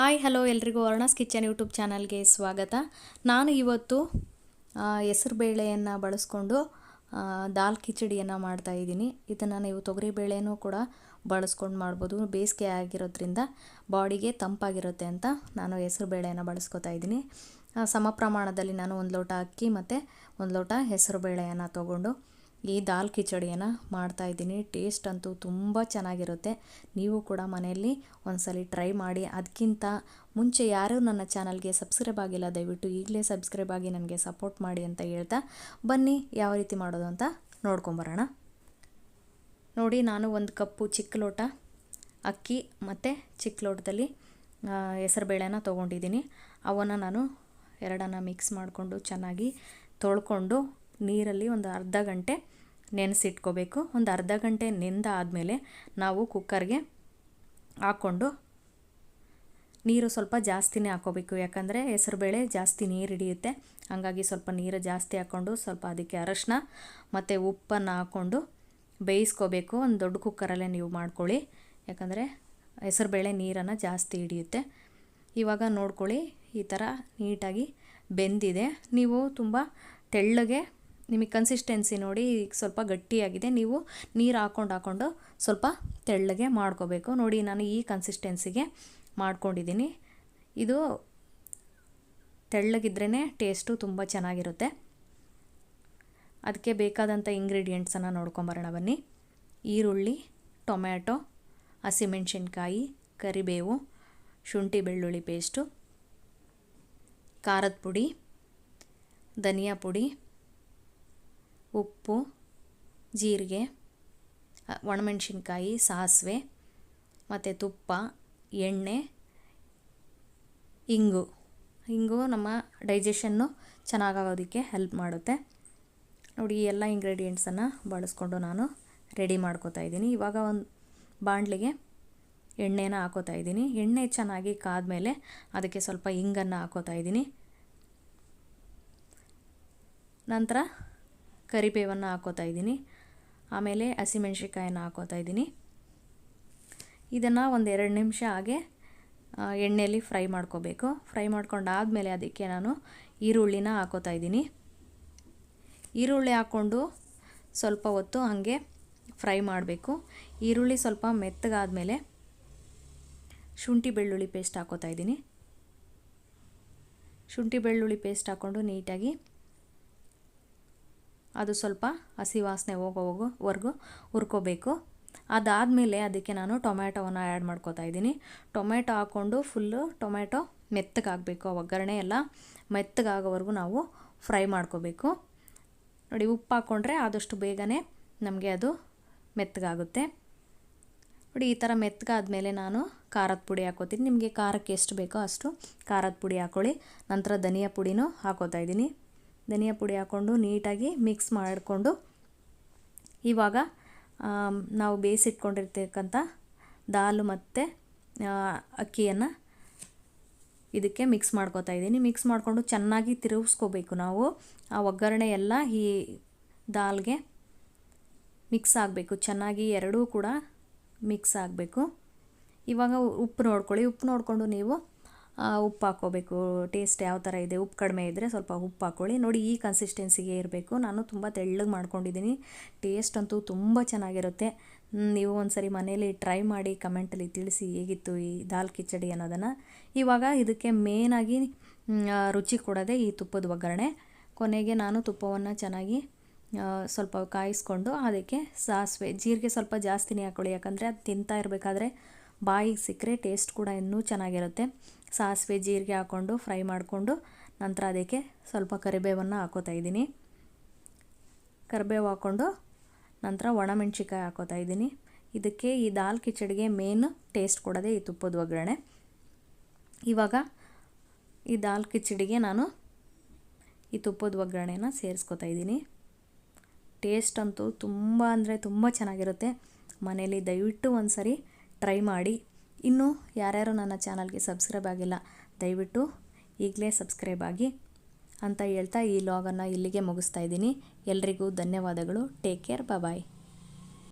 Hi, hello ಎಲ್ರಿಗೂ ವರ್ಣಸ್ kitchen YouTube ಚಾನಲ್ಗೆ ಸ್ವಾಗತ. ನಾನು ಇವತ್ತು ಹೆಸರು ಬೇಳೆಯನ್ನು ಬಳಸ್ಕೊಂಡು ದಾಲ್ ಕಿಚಡಿಯನ್ನು ಮಾಡ್ತಾ ಇದ್ದೀನಿ. ಇದನ್ನು ನೀವು ತೊಗರಿ ಬೇಳೆನೂ ಕೂಡ ಬಳಸ್ಕೊಂಡು ಮಾಡ್ಬೋದು. ಬೇಸಿಗೆ ಆಗಿರೋದ್ರಿಂದ ಬಾಡಿಗೆ ತಂಪಾಗಿರುತ್ತೆ ಅಂತ ನಾನು ಹೆಸರು ಬೇಳೆಯನ್ನು ಬಳಸ್ಕೊತಾ ಇದ್ದೀನಿ. ಸಮ ಪ್ರಮಾಣದಲ್ಲಿ ನಾನು ಒಂದು ಲೋಟ ಅಕ್ಕಿ ಮತ್ತು ಒಂದು ಲೋಟ ಹೆಸರು ಬೇಳೆಯನ್ನು ತೊಗೊಂಡು ಈ ದಾಲ್ ಕಿಚಡಿಯನ್ನು ಮಾಡ್ತಾ ಇದ್ದೀನಿ. ಟೇಸ್ಟ್ ಅಂತೂ ತುಂಬ ಚೆನ್ನಾಗಿರುತ್ತೆ. ನೀವು ಕೂಡ ಮನೆಯಲ್ಲಿ ಒಂದ್ಸಲಿ ಟ್ರೈ ಮಾಡಿ. ಅದಕ್ಕಿಂತ ಮುಂಚೆ ಯಾರೂ ನನ್ನ ಚಾನಲ್ಗೆ ಸಬ್ಸ್ಕ್ರೈಬ್ ಆಗಿಲ್ಲ, ದಯವಿಟ್ಟು ಈಗಲೇ ಸಬ್ಸ್ಕ್ರೈಬ್ ಆಗಿ ನನಗೆ ಸಪೋರ್ಟ್ ಮಾಡಿ ಅಂತ ಹೇಳ್ತಾ ಬನ್ನಿ ಯಾವ ರೀತಿ ಮಾಡೋದು ಅಂತ ನೋಡ್ಕೊಂಬರೋಣ. ನೋಡಿ, ನಾನು ಒಂದು ಕಪ್ಪು ಚಿಕ್ಕ ಲೋಟ ಅಕ್ಕಿ ಮತ್ತು ಚಿಕ್ಕ ಲೋಟದಲ್ಲಿ ಹೆಸರುಬೇಳೆನ ತೊಗೊಂಡಿದ್ದೀನಿ. ಅವನ್ನು ನಾನು ಎರಡನ್ನು ಮಿಕ್ಸ್ ಮಾಡಿಕೊಂಡು ಚೆನ್ನಾಗಿ ತೊಳ್ಕೊಂಡು ನೀರಲ್ಲಿ ಒಂದು ಅರ್ಧ ಗಂಟೆ ನೆನೆಸಿಟ್ಕೋಬೇಕು. ಒಂದು ಅರ್ಧ ಗಂಟೆ ನೆಂದಾದಮೇಲೆ ನಾವು ಕುಕ್ಕರ್ಗೆ ಹಾಕ್ಕೊಂಡು ನೀರು ಸ್ವಲ್ಪ ಜಾಸ್ತಿನೇ ಹಾಕೋಬೇಕು ಯಾಕಂದರೆ ಹೆಸರುಬೇಳೆ ಜಾಸ್ತಿ ನೀರು ಹಿಡಿಯುತ್ತೆ. ಹಾಗಾಗಿ ಸ್ವಲ್ಪ ನೀರು ಜಾಸ್ತಿ ಹಾಕ್ಕೊಂಡು ಸ್ವಲ್ಪ ಅದಕ್ಕೆ ಅರಶಿನ ಮತ್ತು ಉಪ್ಪನ್ನು ಹಾಕ್ಕೊಂಡು ಬೇಯಿಸ್ಕೋಬೇಕು. ಒಂದು ದೊಡ್ಡ ಕುಕ್ಕರಲ್ಲೇ ನೀವು ಮಾಡ್ಕೊಳ್ಳಿ. ಯಾಕಂದರೆ ಹೆಸರುಬೇಳೆ ನೀರನ್ನು ಜಾಸ್ತಿ ಹಿಡಿಯುತ್ತೆ. ಇವಾಗ ನೋಡ್ಕೊಳ್ಳಿ, ಈ ಥರ ನೀಟಾಗಿ ಬೆಂದಿದೆ. ನೀವು ತುಂಬ ತೆಳ್ಳಗೆ ನಿಮಗೆ ಕನ್ಸಿಸ್ಟೆನ್ಸಿ ನೋಡಿ ಈಗ ಸ್ವಲ್ಪ ಗಟ್ಟಿಯಾಗಿದೆ, ನೀವು ನೀರು ಹಾಕ್ಕೊಂಡು ಹಾಕ್ಕೊಂಡು ಸ್ವಲ್ಪ ತೆಳ್ಳಗೆ ಮಾಡ್ಕೋಬೇಕು. ನೋಡಿ ನಾನು ಈ ಕನ್ಸಿಸ್ಟೆನ್ಸಿಗೆ ಮಾಡ್ಕೊಂಡಿದ್ದೀನಿ. ಇದು ತೆಳ್ಳಗಿದ್ರೇ ಟೇಸ್ಟು ತುಂಬ ಚೆನ್ನಾಗಿರುತ್ತೆ. ಅದಕ್ಕೆ ಬೇಕಾದಂಥ ಇಂಗ್ರೀಡಿಯೆಂಟ್ಸನ್ನು ನೋಡ್ಕೊಂಬರೋಣ ಬನ್ನಿ. ಈರುಳ್ಳಿ, ಟೊಮ್ಯಾಟೊ, ಹಸಿಮೆಣ್ಸಿನ್ಕಾಯಿ, ಕರಿಬೇವು, ಶುಂಠಿ ಬೆಳ್ಳುಳ್ಳಿ ಪೇಸ್ಟು ಖಾರದ ಪುಡಿ, ಧನಿಯಾ ಪುಡಿ ಉಪ್ಪು, ಜೀರಿಗೆ ಒಣಮೆಣಸಿನ್ಕಾಯಿ, ಸಾಸಿವೆ, ಮತ್ತು ತುಪ್ಪ, ಎಣ್ಣೆ, ಇಂಗು. ಇಂಗು ನಮ್ಮ ಡೈಜೆಷನ್ನು ಚೆನ್ನಾಗಾಗೋದಕ್ಕೆ ಹೆಲ್ಪ್ ಮಾಡುತ್ತೆ. ನೋಡಿ, ಈ ಎಲ್ಲ ಇಂಗ್ರೀಡಿಯೆಂಟ್ಸನ್ನು ಬಳಸ್ಕೊಂಡು ನಾನು ರೆಡಿ ಮಾಡ್ಕೋತಾ ಇದ್ದೀನಿ. ಇವಾಗ ಒಂದು ಬಾಣಲಿಗೆ ಎಣ್ಣೆನ ಹಾಕೋತಾ ಇದ್ದೀನಿ. ಎಣ್ಣೆ ಚೆನ್ನಾಗಿ ಕಾದ್ಮೇಲೆ ಅದಕ್ಕೆ ಸ್ವಲ್ಪ ಇಂಗನ್ನು ಹಾಕೋತಾ ಇದ್ದೀನಿ. ನಂತರ ಕರಿಬೇವನ್ನು ಹಾಕೋತಾ ಇದ್ದೀನಿ. ಆಮೇಲೆ ಹಸಿಮೆಣ್ಸಿಕಾಯನ್ನು ಹಾಕೋತಾ ಇದ್ದೀನಿ. ಇದನ್ನು ಒಂದು ಎರಡು ನಿಮಿಷ ಹಾಗೆ ಎಣ್ಣೆಯಲ್ಲಿ ಫ್ರೈ ಮಾಡ್ಕೋಬೇಕು. ಫ್ರೈ ಮಾಡ್ಕೊಂಡಾದಮೇಲೆ ಅದಕ್ಕೆ ನಾನು ಈರುಳ್ಳಿನ ಹಾಕೋತಾ ಇದ್ದೀನಿ. ಈರುಳ್ಳಿ ಹಾಕ್ಕೊಂಡು ಸ್ವಲ್ಪ ಹೊತ್ತು ಹಾಗೆ ಫ್ರೈ ಮಾಡಬೇಕು. ಈರುಳ್ಳಿ ಸ್ವಲ್ಪ ಮೆತ್ತಗಾದಮೇಲೆ ಶುಂಠಿ ಬೆಳ್ಳುಳ್ಳಿ ಪೇಸ್ಟ್ ಹಾಕೋತಾ ಇದ್ದೀನಿ. ಶುಂಠಿ ಬೆಳ್ಳುಳ್ಳಿ ಪೇಸ್ಟ್ ಹಾಕ್ಕೊಂಡು ನೀಟಾಗಿ ಅದು ಸ್ವಲ್ಪ ಹಸಿ ವಾಸನೆ ಹೋಗೋ ಹೋಗೋವರೆಗೂ ಹುರ್ಕೋಬೇಕು. ಅದಾದಮೇಲೆ ಅದಕ್ಕೆ ನಾನು ಟೊಮ್ಯಾಟೋವನ್ನು ಆ್ಯಡ್ ಮಾಡ್ಕೋತಾ ಇದ್ದೀನಿ. ಟೊಮ್ಯಾಟೊ ಹಾಕ್ಕೊಂಡು ಫುಲ್ಲು ಟೊಮ್ಯಾಟೊ ಮೆತ್ತಗಾಗಬೇಕು ಒಗ್ಗರಣೆ ಎಲ್ಲ ಮೆತ್ತಗಾಗೋವರೆಗೂ ನಾವು ಫ್ರೈ ಮಾಡ್ಕೋಬೇಕು. ನೋಡಿ, ಉಪ್ಪು ಹಾಕ್ಕೊಂಡ್ರೆ ಆದಷ್ಟು ಬೇಗನೆ ನಮಗೆ ಅದು ಮೆತ್ತಗಾಗುತ್ತೆ. ನೋಡಿ, ಈ ಥರ ಮೆತ್ತಗಾದ್ಮೇಲೆ ನಾನು ಖಾರದ ಪುಡಿ ಹಾಕೋತೀನಿ ನಿಮಗೆ ಖಾರಕ್ಕೆ ಎಷ್ಟು ಬೇಕೋ ಅಷ್ಟು ಖಾರದ ಪುಡಿ ಹಾಕ್ಕೊಳ್ಳಿ. ನಂತರ ಧನಿಯಾ ಪುಡಿನೂ ಹಾಕೋತಾ ಇದ್ದೀನಿ. ಧನಿಯಾ ಪುಡಿ ಹಾಕ್ಕೊಂಡು ನೀಟಾಗಿ ಮಿಕ್ಸ್ ಮಾಡಿಕೊಂಡು ಇವಾಗ ನಾವು ಬೇಯಿಸಿಟ್ಕೊಂಡಿರ್ತಕ್ಕಂಥ ದಾಲು ಮತ್ತು ಅಕ್ಕಿಯನ್ನು ಇದಕ್ಕೆ ಮಿಕ್ಸ್ ಮಾಡ್ಕೋತಾ ಇದ್ದೀನಿ. ಮಿಕ್ಸ್ ಮಾಡಿಕೊಂಡು ಚೆನ್ನಾಗಿ ತಿರುಗಿಸ್ಕೋಬೇಕು ನಾವು. ಆ ಒಗ್ಗರಣೆ ಎಲ್ಲ ಈ ದಾಲ್ಗೆ ಮಿಕ್ಸ್ ಆಗಬೇಕು. ಚೆನ್ನಾಗಿ ಎರಡೂ ಕೂಡ ಮಿಕ್ಸ್ ಆಗಬೇಕು. ಇವಾಗ ಉಪ್ಪು ನೋಡ್ಕೊಳ್ಳಿ. ಉಪ್ಪು ನೋಡಿಕೊಂಡು ನೀವು ಉಪ್ಪು ಹಾಕೋಬೇಕು ಟೇಸ್ಟ್ ಯಾವ ಥರ ಇದೆ, ಉಪ್ಪು ಕಡಿಮೆ ಇದ್ದರೆ ಸ್ವಲ್ಪ ಉಪ್ಪು ಹಾಕ್ಕೊಳ್ಳಿ. ನೋಡಿ ಈ ಕನ್ಸಿಸ್ಟೆನ್ಸಿಗೆ ಇರಬೇಕು. ನಾನು ತುಂಬ ತೆಳ್ಳಗೆ ಮಾಡ್ಕೊಂಡಿದ್ದೀನಿ. ಟೇಸ್ಟ್ ಅಂತೂ ತುಂಬ ಚೆನ್ನಾಗಿರುತ್ತೆ. ನೀವು ಒಂದ್ಸರಿ ಮನೇಲಿ ಟ್ರೈ ಮಾಡಿ ಕಮೆಂಟಲ್ಲಿ ತಿಳಿಸಿ ಹೇಗಿತ್ತು ಈ ದಾಲ್ ಕಿಚಡಿ ಅನ್ನೋದನ್ನು. ಇವಾಗ ಇದಕ್ಕೆ ಮೇನಾಗಿ ರುಚಿ ಕೊಡೋದೇ ಈ ತುಪ್ಪದ ಒಗ್ಗರಣೆ. ಕೊನೆಗೆ ನಾನು ತುಪ್ಪವನ್ನು ಚೆನ್ನಾಗಿ ಸ್ವಲ್ಪ ಕಾಯಿಸ್ಕೊಂಡು ಅದಕ್ಕೆ ಸಾಸಿವೆ, ಜೀರಿಗೆ ಸ್ವಲ್ಪ ಜಾಸ್ತಿನೇ ಹಾಕ್ಕೊಳ್ಳಿ. ಯಾಕಂದರೆ ಅದು ತಿಂತಾ ಇರಬೇಕಾದ್ರೆ ಬಾಯಿಗೆ ಸಿಕ್ಕರೆ ಟೇಸ್ಟ್ ಕೂಡ ಇನ್ನೂ ಚೆನ್ನಾಗಿರುತ್ತೆ. ಸಾಸಿವೆ, ಜೀರಿಗೆ ಹಾಕ್ಕೊಂಡು ಫ್ರೈ ಮಾಡಿಕೊಂಡು ನಂತರ ಅದಕ್ಕೆ ಸ್ವಲ್ಪ ಕರಿಬೇವನ್ನು ಹಾಕೋತಾ ಇದ್ದೀನಿ. ಕರಿಬೇವು ಹಾಕ್ಕೊಂಡು ನಂತರ ಒಣಮೆಣ್ಸಿಕಾಯಿ ಹಾಕೋತಾ ಇದ್ದೀನಿ. ಇದಕ್ಕೆ ಈ ದಾಲ್ ಕಿಚಡಿಗೆ ಮೇನ್ ಟೇಸ್ಟ್ ಕೊಡೋದೇ ಈ ತುಪ್ಪದ ಒಗ್ಗರಣೆ. ಇವಾಗ ಈ ದಾಲ್ ಕಿಚಡಿಗೆ ನಾನು ಈ ತುಪ್ಪದ ಒಗ್ಗರಣೆನ ಸೇರಿಸ್ಕೊತಾ ಇದ್ದೀನಿ. ಟೇಸ್ಟ್ ಅಂತೂ ತುಂಬ ಅಂದರೆ ತುಂಬ ಚೆನ್ನಾಗಿರುತ್ತೆ. ಮನೇಲಿ ದಯವಿಟ್ಟು ಒಂದು ಸರಿ ಟ್ರೈ ಮಾಡಿ. ಇನ್ನೂ ಯಾರ್ಯಾರು ನನ್ನ ಚಾನಲ್ಗೆ ಸಬ್ಸ್ಕ್ರೈಬ್ ಆಗಿಲ್ಲ, ದಯವಿಟ್ಟು ಈಗಲೇ ಸಬ್ಸ್ಕ್ರೈಬ್ ಆಗಿ ಅಂತ ಹೇಳ್ತಾ ಈ ಲಾಗನ್ನು ಇಲ್ಲಿಗೆ ಮುಗಿಸ್ತಾ ಇದ್ದೀನಿ. ಎಲ್ರಿಗೂ ಧನ್ಯವಾದಗಳು. Take care bye